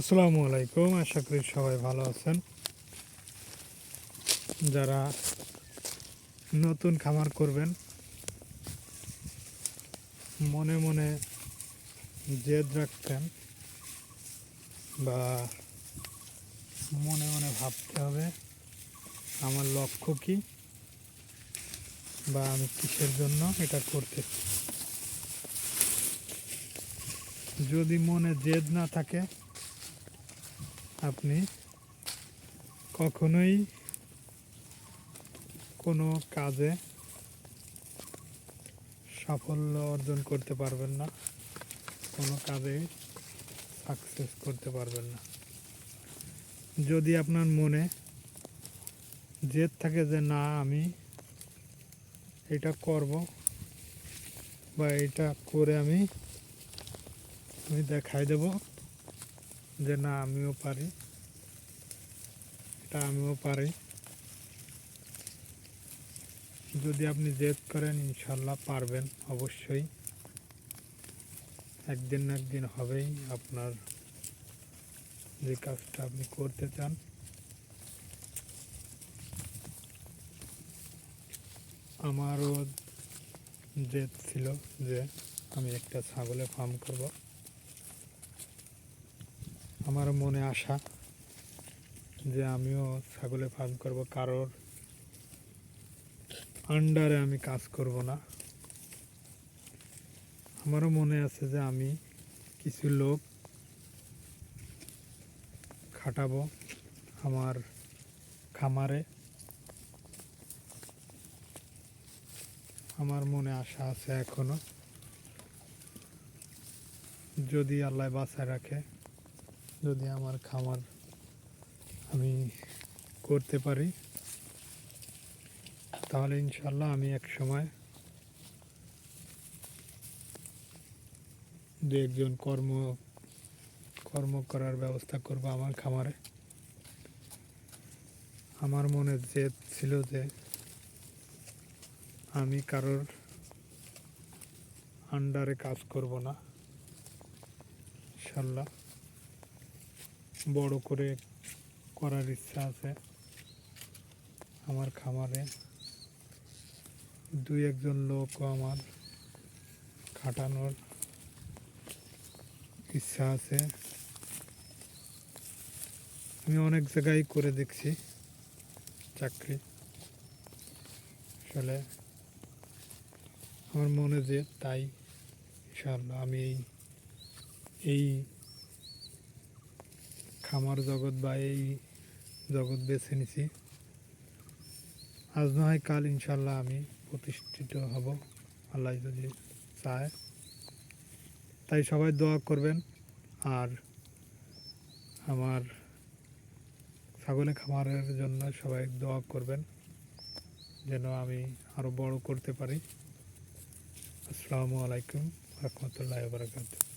আসসালামু আলাইকুম, আশা করি সবাই ভালো আছেন। যারা নতুন খামার করবেন, মনে মনে জেদ রাখতেন বা মনে মনে ভাবতে হবে, আমার লক্ষ্য কি বা আমি কিসের জন্য এটা করতেছি যদি মনে জেদ না থাকে আপনি কখনোই কোনো কাজে সাফল্য অর্জন করতে পারবেন না, কোনো কাজে সাকসেস করতে পারবেন না। যদি আপনার মনে জেদ থাকে যে না, আমি এটা করব বা এটা করে আমি আমি দেখাই দেব যে না, আমিও পারি। এটা আমিও পারি। যদি আপনি জেদ করেন, ইনশাল্লাহ পারবেন, অবশ্যই। একদিন না একদিন হবেই আপনার যে কাজটা আপনি করতে চান। আমারও জেদ ছিল যে আমি একটা ছাগলে ফার্ম করব। আমার মনে আশা যে আমিও ছাগলে ফার্ম করব, কারোর আন্ডারে আমি কাজ করব না। আমারও মনে আছে যে আমি কিছু লোক খাটাবো আমার খামারে। আমার মনে আশা আছে এখনও। যদি আল্লাহ বাঁচায় রাখে। যদি আমার খামার আমি করতে পারি, তাহলে ইনশাল্লাহ আমি এক সময় দু একজন কর্ম কর্ম করার ব্যবস্থা করব আমার খামারে। আমার মনে জেদ ছিল যে আমি কারোর আন্ডারে কাজ করব না ইনশাল্লাহ বড় করে করার ইচ্ছা আছে আমার খামারে। দুই একজন লোকও আমার খাটানোর ইচ্ছা আছে। আমি অনেক জায়গায় করে দেখছি চাকরি। আসলে আমার মনে যে তাই, ইনশাআল্লাহ আমি এই এই খামার জগৎ বা এই জগৎ বেছে নিছি। আজ না হয় কাল ইনশাল্লাহ আমি প্রতিষ্ঠিত হব। আল্লাহ যদি চায়। তাই সবাই দোয়া করবেন। আর আমার ছাগলের খামারের জন্য সবাই দোয়া করবেন, যেন আমি আরও বড় করতে পারি। আসসালামু আলাইকুম রহমতুল্লাহ বারকাতুহ।